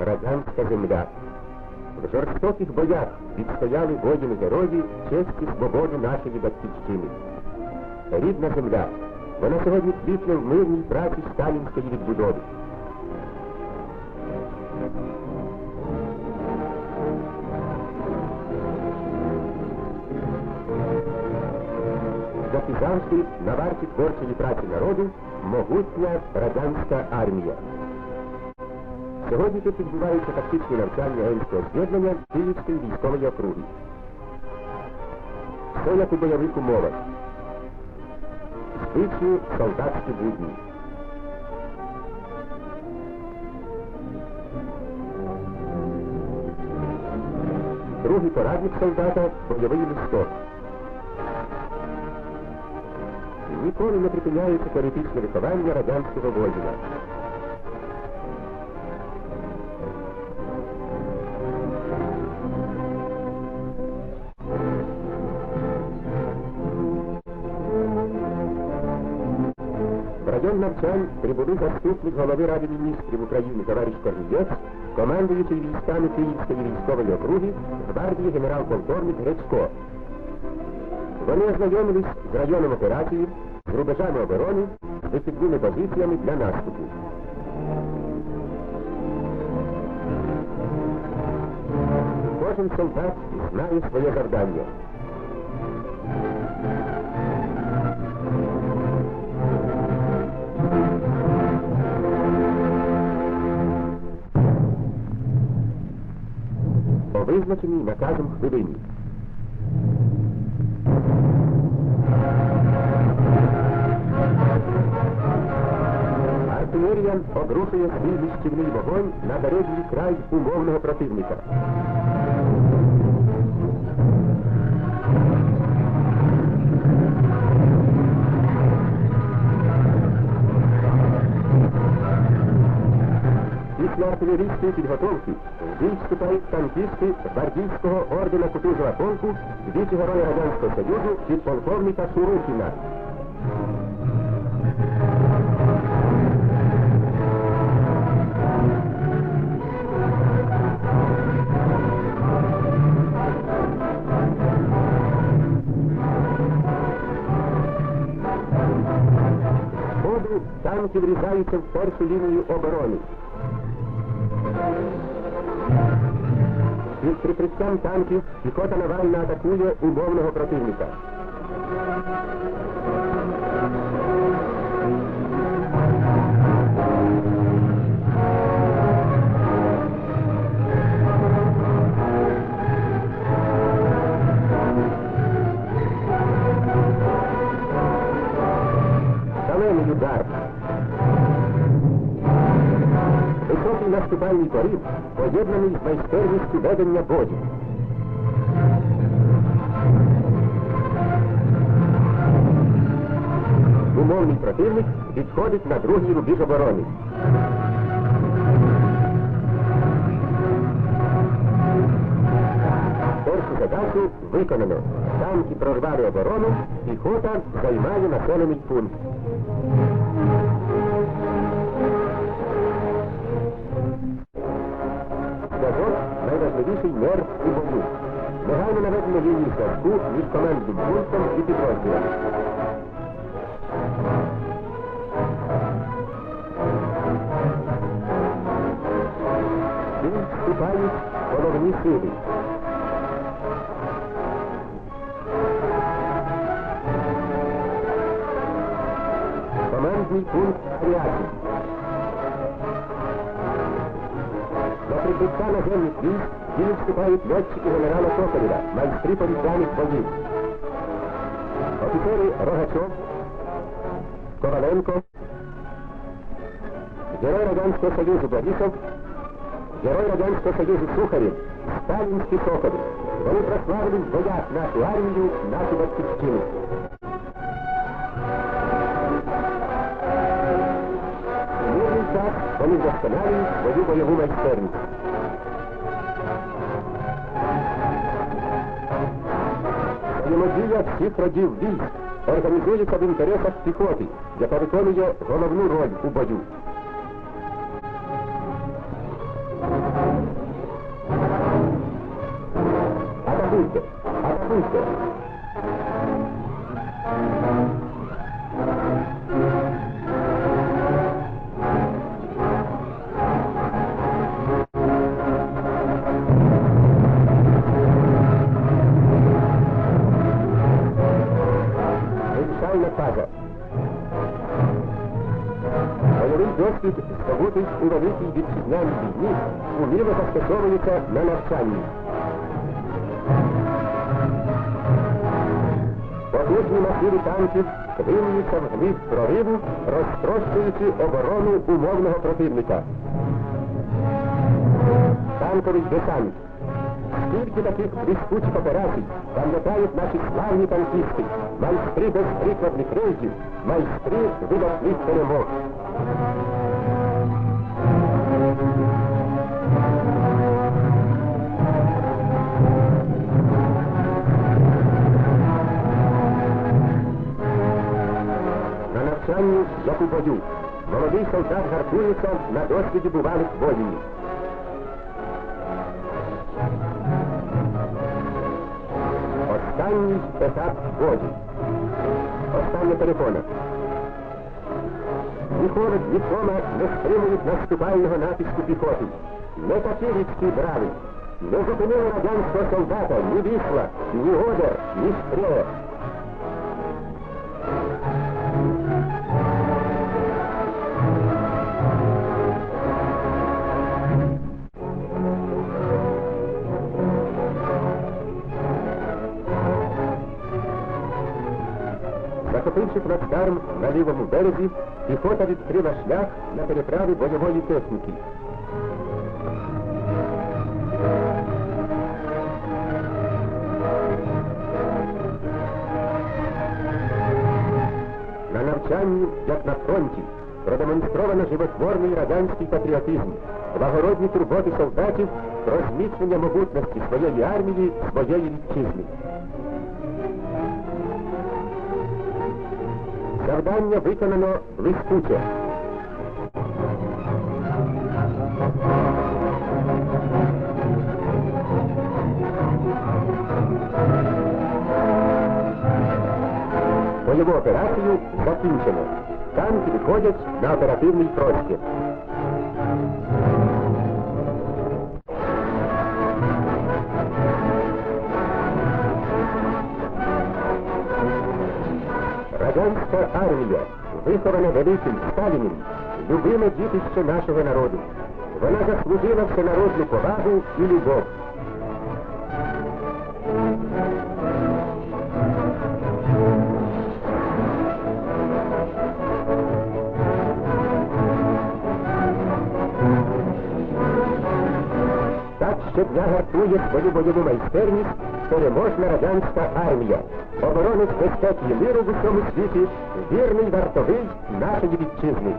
українська земля. В жорстоких боях відстояли воїни герої честь і свободу нашої батьківщини. Рідна земля, вона сьогодні квітне в мирній праці сталінської відбудови. І на варті творчої праці народу могутня радянська армія. Сьогодні тут відбуваються тактичні навчання гельського з'єднання Київської військової округи. Все як у бойових умовах. Звичні солдатські будні. Другий порадник солдата бойовий листок. Ніколи не припиняється теоретичне виховання радянського воїна. Район навчань прибули заступник голови Ради міністрів України товариш Корнієць, командуючий військами Київської військової округи гвардії генерал-полковник Гречко. Вони ознайомились з районом операції, з рубежами оборони, з вихідними позиціями для наступу. Кожен солдат знає своє завдання. Визначеній наказом хвилині. Артилерія обрушує свій вищівний вогонь на береговий край умовного противника. Артилерійської підготовки в бій вступають танкісти гвардійського ордена Кутузова полку віце-героя Радянського Союзу підполковника Шурухіна. Танки врізаються в першу лінію оборони. Під прикриттям танків піхота Навальна атакує умовного противника. Високий наступальний порив поєднаний з майстерністю ведення бою. Умовний противник відходить на другий рубіж оборони. Першу задачу виконано. Танки прорвали оборону, піхота займає населений пункт. найважливіший нерв у бою. Негайно наведення лінії зв'язку між командним пунктом і підрозділом. Тут вступають головні сили. Командний пункт Кряжі. На прибуття наземних військ дії вступають льотчики генерала Токарєва, майстри повітряних боїв. Офіцери Рогачов, Коваленко, Герой Радянського Союзу Борисов, Герой Радянського Союзу Сухарів, Сталінські Соколи. Вони прославили в боях нашу армію, нашу батьківщину. У мирний час вони вдосконалюють свою бойову майстерність. Автомобіля всіх родів військ організується в інтересах піхоти, яка виконує роль у бою. Атакуйте! Атакуйте! Досвід, здобутий у великій вітчизняній війні, уміло застосовується на навчанні. Потужні масиви танків вилюються в глиб прориву, розтрощуючи оборону умовного противника. Танковий десант. Скільки таких блискучих операцій пам'ятають наші славні танкісти, майстри безприкладних рейдів, майстри видатних перемог. Як у бою, молодий солдат гартується на досвіді бувалих воїнів. Останній етап бою. Остання перепона. Ні холод, ні кома не стримують наступального натиску піхоти. Не такі річки брави. Не зупинили радянського солдата ні вісла, ні одер, ні стріла. Захопивши плацдарм на лівому березі, піхота відкрила шлях на переправи бойової техніки. На навчанні, як на фронті, продемонстровано животворний радянський патріотизм, благородні турботи солдатів про зміцнення могутності своєї армії, своєї вітчизни. Завдання виконано блискуче. Бойову операцію закінчено. Танки виходять на оперативний простір. Радянська армія, вихована великим Сталіним, любиме дітище нашого народу. Вона заслужила всенародну повагу і любов. Щодня гартує свою бойову майстерність переможна радянська армія. Оборонець безпеки миру в усьому світі, вірний вартовий нашої вітчизни.